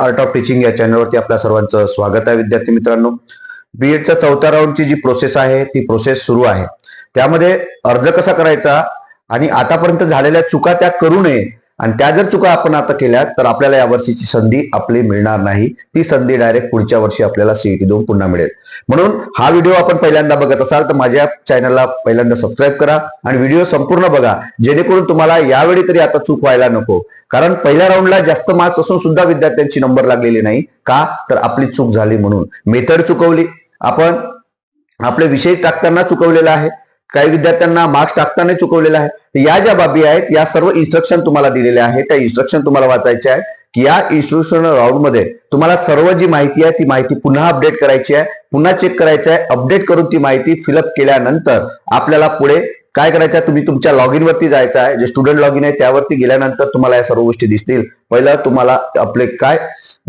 Art of teaching या चॅनलवरती आपल्या सर्वांचं स्वागत आहे विद्यार्थी मित्रांनो. बी एडच्या चौथ्या राऊंडची जी प्रोसेस आहे ती प्रोसेस सुरू आहे. त्यामध्ये अर्ज कसा करायचा आणि आतापर्यंत झालेल्या चुका त्या करू नये आणि त्या जर चुका आपण आता केल्या तर आपल्याला या वर्षीची संधी आपली मिळणार नाही. ती संधी डायरेक्ट पुढच्या वर्षी आपल्याला सीईटी देऊन पुन्हा मिळेल. म्हणून हा व्हिडिओ आपण पहिल्यांदा बघत असाल तर माझ्या चॅनलला पहिल्यांदा सबस्क्राईब करा आणि व्हिडिओ संपूर्ण बघा. जेणेकरून तुम्हाला यावेळी तरी आता चूक व्हायला नको. कारण पहिल्या राऊंडला जास्त मार्क्स असून सुद्धा विद्यार्थ्यांची नंबर लागलेली नाही. का? तर आपली चूक झाली म्हणून. मेथड चुकवली. आपण आपले विषय टाकताना चुकवलेला आहे. काही विद्यार्थ्यांना मार्क्स टाकताना चुकवलेला आहे. या ज्या बाबी आहेत या सर्व इन्स्ट्रक्शन तुम्हाला दिलेले आहेत. त्या इन्स्ट्रक्शन तुम्हाला वाचायचे आहे की या इन्स्टिट्युशनल राऊंडमध्ये तुम्हाला सर्व जी माहिती आहे ती माहिती पुन्हा अपडेट करायची आहे. पुन्हा चेक करायची आहे. अपडेट करून ती माहिती फिलअप केल्यानंतर आपल्याला पुढे काय करायचं आहे? तुम्ही तुमच्या लॉग इनवरती जायचं आहे. जे स्टुडंट लॉग इन आहे त्यावरती गेल्यानंतर तुम्हाला या सर्व गोष्टी दिसतील. पहिलं तुम्हाला आपले काय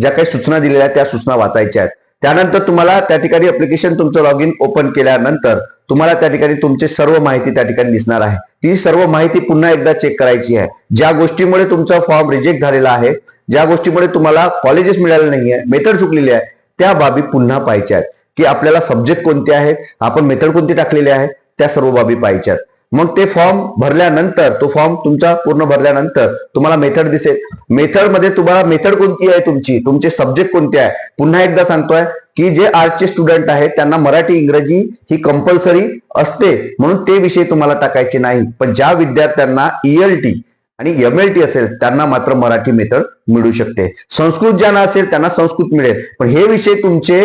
ज्या काही सूचना दिलेल्या आहेत त्या सूचना वाचायच्या आहेत. त्यानंतर तुम्हाला त्या ठिकाणी अप्लिकेशन तुमचं लॉग इन ओपन केल्यानंतर तुम्हाला त्या ठिकाणी तुमची सर्व माहिती त्या ठिकाणी दिसणार आहे. ती सर्व माहिती पुन्हा एकदा चेक करायची आहे. ज्या गोष्टीमुळे तुमचा फॉर्म रिजेक्ट झालेला आहे ज्या गोष्टीमुळे तुम्हाला कॉलेजेस मिळाले नाहीये मेथड चुकलेली आहे त्या बाबी पुन्हा पाहायच्या आहेत. की आपल्याला सब्जेक्ट कोणते आहेत आपण मेथड कोणती टाकलेली आहे त्या सर्व बाबी पाहायच्या आहेत. मग ते फॉर्म भरल्यानंतर तो फॉर्म तुमचा पूर्ण भरल्यानंतर तुम्हाला मेथड दिसेल. मेथडमध्ये तुम्हाला मेथड कोणती आहे तुमची? तुमचे सब्जेक्ट कोणते आहे? पुन्हा एकदा सांगतोय की जे आर्टचे स्टुडंट आहेत त्यांना मराठी इंग्रजी ही कंपल्सरी असते म्हणून ते विषय तुम्हाला टाकायचे नाही. पण ज्या विद्यार्थ्यांना ईएलटी आणि एम एल टी असेल त्यांना मात्र मराठी मेथड मिळू शकते. संस्कृत ज्यांना असेल त्यांना संस्कृत मिळेल. पण हे विषय तुमचे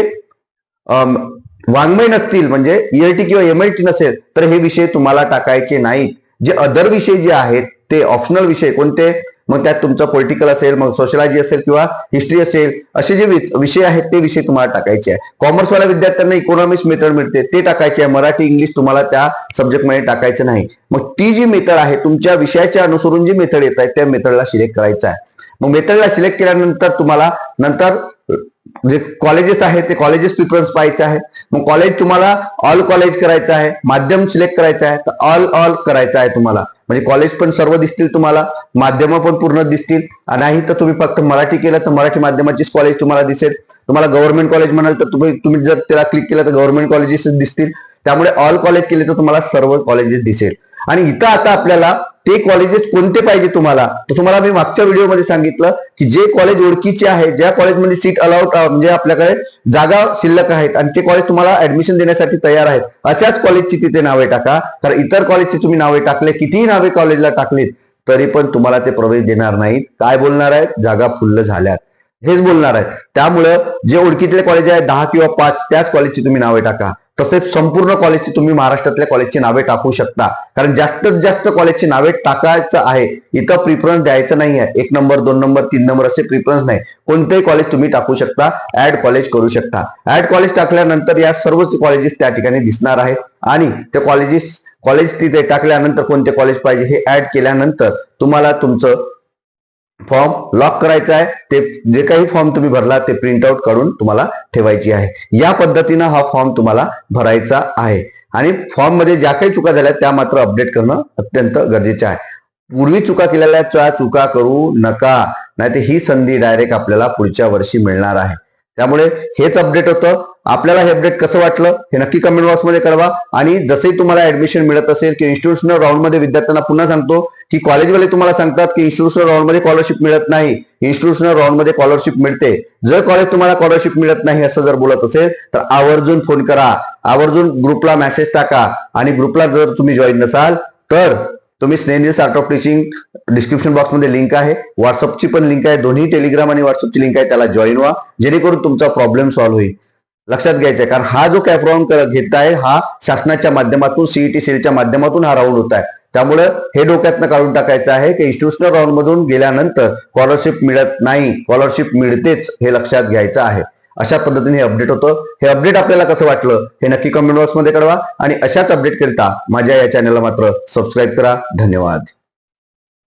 वाङ्मय नसतील म्हणजे ईएलटी किंवा एम एल टी नसेल तर हे विषय तुम्हाला टाकायचे नाहीत. जे अदर विषय जे आहेत ते ऑप्शनल विषय कोणते? मग त्यात तुमचं पॉलिटिकल असेल मग सोशलॉजी असेल किंवा हिस्ट्री असेल असे जे विषय आहेत ते विषय तुम्हाला टाकायचे आहे. कॉमर्सवाल्या विद्यार्थ्यांना इकॉनॉमिक्स मेथड मिळते ते टाकायचे आहे. मराठी इंग्लिश तुम्हाला त्या सब्जेक्टमध्ये टाकायचं नाही. मग ती जी मेथड आहे तुमच्या विषयाच्या अनुसरून जी मेथड येत आहे त्या मेथडला सिलेक्ट करायचं आहे. मग मेथडला सिलेक्ट केल्यानंतर तुम्हाला नंतर जे कॉलेजेस आहेत ते कॉलेजेस प्रिफरन्स पाहायचे आहे मग कॉलेज तुम्हाला ऑल कॉलेज करायचं आहे माध्यम सिलेक्ट करायचं आहे तर ऑल ऑल करायचं आहे तुम्हाला. म्हणजे कॉलेज पण सर्व दिसतील तुम्हाला माध्यम पण पूर्ण दिसतील. आणि नाही तर तुम्ही फक्त मराठी केलं तर मराठी माध्यमाचीच कॉलेज तुम्हाला दिसेल. तुम्हाला गव्हर्नमेंट कॉलेज म्हणाल तर तुम्ही तुम्ही जर त्याला क्लिक केलं तर गव्हर्नमेंट कॉलेजेस दिसतील. त्यामुळे ऑल कॉलेज केले तर तुम्हाला सर्व कॉलेजेस दिसेल. आणि इथं आता आपल्याला ते कॉलेजेस कोणते पाहिजे तुम्हाला? तर तुम्हाला मी मागच्या व्हिडिओमध्ये सांगितलं की जे कॉलेज ओळखीचे आहे ज्या कॉलेजमध्ये सीट अलाउड म्हणजे आपल्याकडे जागा शिल्लक आहेत आणि ते कॉलेज तुम्हाला ऍडमिशन देण्यासाठी तयार आहेत अशाच कॉलेजची तिथे नावे टाका. तर इतर कॉलेजची तुम्ही नावे टाकले कितीही नावे कॉलेजला टाकलीत तरी पण तुम्हाला ते प्रवेश देणार नाहीत. काय बोलणार आहेत? जागा फुल्ल झाल्यात. हेच बोलणार आहेत. त्यामुळं जे ओळखीतले कॉलेज आहेत दहा किंवा पाच त्याच कॉलेजची तुम्ही नावे टाका. तसेच संपूर्ण कॉलेजची तुम्ही महाराष्ट्रातल्या कॉलेजची नावे टाकू शकता. कारण जास्तीत जास्त कॉलेजची नावे टाकायचं आहे. इथं प्रिफरन्स द्यायचं नाही आहे एक नंबर दोन नंबर तीन नंबर असे प्रिफरन्स नाही. कोणतेही कॉलेज तुम्ही टाकू शकता. ऍड कॉलेज करू शकता. ऍड कॉलेज टाकल्यानंतर या सर्वच कॉलेजेस त्या ठिकाणी दिसणार आहे आणि त्या कॉलेजेस कॉलेज तिथे टाकल्यानंतर कोणते कॉलेज पाहिजे हे ऍड केल्यानंतर तुम्हाला तुमचं फॉर्म लॉक करायचा आहे. ते जे काही फॉर्म तुम्ही भरला ते प्रिंट आउट काढून तुम्हाला ठेवायची आहे. या पद्धतीनं हा फॉर्म तुम्हाला भरायचा आहे. आणि फॉर्ममध्ये ज्या काही चुका झाल्या त्या मात्र अपडेट करणं अत्यंत गरजेचं आहे. पूर्वी चुका केलेल्या त्या चुका करू नका नाही ही संधी डायरेक्ट आपल्याला पुढच्या वर्षी मिळणार आहे. त्यामुळे हेच अपडेट होतं. आपल्याला हे अपडेट कसं वाटलं हे नक्की कमेंट बॉक्समध्ये कळवा. आणि जसंही तुम्हाला ऍडमिशन मिळत असेल की इन्स्टिट्यूशनल राऊंडमध्ये विद्यार्थ्यांना पुन्हा सांगतो की कॉलेजवाले तुम्हाला सांगतात की इन्स्टिट्यूशनल राऊंडमध्ये स्कॉलरशिप मिळत नाही. इन्स्टिट्यूशनल राऊंडमध्ये स्कॉलरशिप मिळते. जर कॉलेज तुम्हाला स्कॉलरशिप मिळत नाही असं जर बोलत असेल तर आवर्जून फोन करा. आवर्जून ग्रुपला मेसेज टाका. आणि ग्रुपला जर तुम्ही जॉईन नसाल तर तुम्ही स्नेनिल्स आर्ट ऑफ टीचिंग डिस्क्रिप्शन बॉक्समध्ये लिंक आहे. व्हॉट्सअपची पण लिंक आहे. दोन्ही टेलिग्राम आणि व्हॉट्सअपची लिंक आहे. त्याला जॉईन व्हा. जेणेकरून तुमचा प्रॉब्लेम सॉल्व्ह होईल. लक्षात घ्यायचं आहे कारण हा जो कॅप राऊंड घेत आहे हा शासनाच्या माध्यमातून सीईटी सेलच्या माध्यमातून हा राऊंड होत आहे त्यामुळे हे डोक्यातनं काढून टाकायचं आहे की इन्स्टिट्यूशनल राऊंड मधून गेल्यानंतर स्कॉलरशिप मिळत नाही स्कॉलरशिप मिळतेच हे लक्षात घ्यायचं आहे. अशा पद्धतीने हे अपडेट होतं. हे अपडेट आपल्याला कसं वाटलं हे नक्की कमेंट बॉक्समध्ये कळवा आणि अशाच अपडेट करता माझ्या या चॅनलला मात्र सबस्क्राईब करा. धन्यवाद.